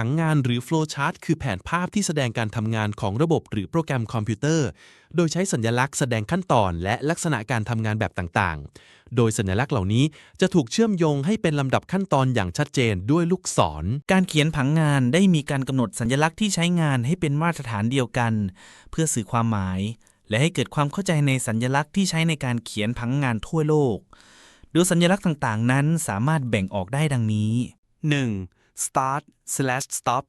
ผังงานหรือ flowchart คือแผนภาพที่แสดงการทำงานของระบบหรือโปรแกรมคอมพิวเตอร์ โดยใช้สัญลักษณ์แสดงขั้นตอนและลักษณะการทำงานแบบต่างๆ โดยสัญลักษณ์เหล่านี้จะถูกเชื่อมโยงให้เป็นลำดับขั้นตอนอย่างชัดเจนด้วยลูกศร การเขียนผังงานได้มีการกำหนดสัญลักษณ์ที่ใช้งานให้เป็นมาตรฐานเดียวกัน เพื่อสื่อความหมาย และให้เกิดความเข้าใจในสัญลักษณ์ที่ใช้ในการเขียนผังงานทั่วโลกโดยสัญลักษณ์ต่างๆ นั้นสามารถแบ่งออกได้ดังนี้ 1. Start slash stop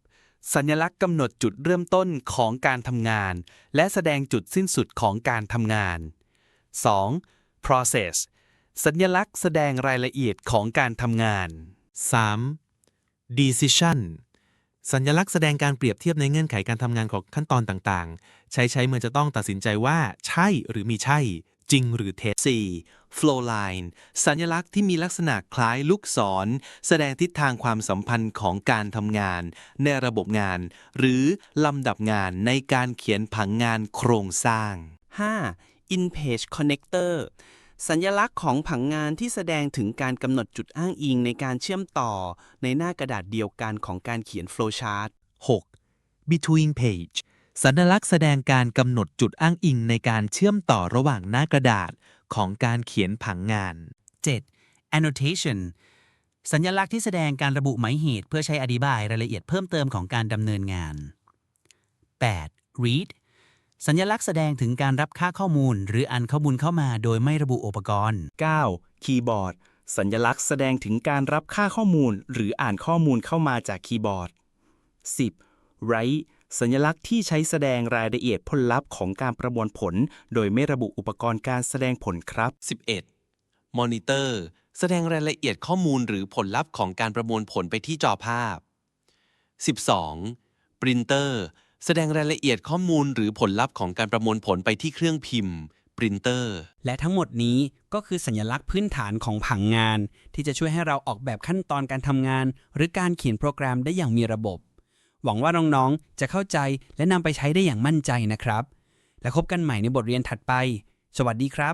สัญลักษณ์กำหนดจุดเริ่มต้นของการทำงาน และแสดงจุดสิ้นสุดของการทำงาน 2. process สัญลักษณ์แสดงรายละเอียดของการทำงาน 3. decision สัญลักษณ์แสดงการเปรียบเทียบในเงื่อนไขการทำงานของขั้นตอนต่างๆ ใช้ใช้เมื่อจะต้องตัดสินใจว่าใช่หรือมีใช่ จริงหรือเท็จ 4. flow line สัญลักษณ์ที่มีลักษณะคล้ายลูกศร แสดงทิศทางความสัมพันธ์ของการทำงาน ในระบบงาน หรือลำดับงานในการเขียนผังงานโครงสร้าง 5. in page connector สัญลักษณ์ของผังงานที่แสดงถึงการกำหนดจุดอ้างอิงในการเชื่อมต่อ ในหน้ากระดาษเดียวกันของการเขียน flowchart 6. between page สัญลักษณ์แสดงการกำหนดจุดอ้างอิงในการเชื่อมต่อระหว่างหน้ากระดาษของการเขียนผังงาน 7. annotation สัญลักษณ์ที่แสดงการระบุหมายเหตุเพื่อใช้อธิบายรายละเอียดเพิ่มเติมของการดำเนินงาน 8. read สัญลักษณ์แสดงถึงการรับค่าข้อมูล หรืออ่านข้อมูลเข้ามาโดยไม่ระบุอุปกรณ์ 9. คีย์บอร์ด สัญลักษณ์แสดงถึงการรับค่าข้อมูล หรืออ่านข้อมูลเข้ามาจากคีย์บอร์ด 10. write สัญลักษณ์ที่ใช้แสดงรายละเอียดผลลัพธ์ของการประมวลผล โดยไม่ระบุอุปกรณ์การแสดงผลครับ 11. monitor แสดงรายละเอียดข้อมูลหรือผลลัพธ์ของการประมวลผลไปที่จอภาพ 12. printer แสดงรายละเอียดข้อมูลหรือผลลัพธ์ของการประมวลผลไปที่เครื่องพิมพ์ printer และทั้งหมดนี้ก็คือสัญลักษณ์พื้นฐานของผังงาน ที่จะช่วยให้เราออกแบบขั้นตอนการทำงาน หรือการเขียนโปรแกรมได้อย่างมีระบบ หวังว่าน้องๆ จะเข้าใจและนำไปใช้ได้อย่างมั่นใจนะครับ และพบกันใหม่ในบทเรียนถัดไป สวัสดีครับ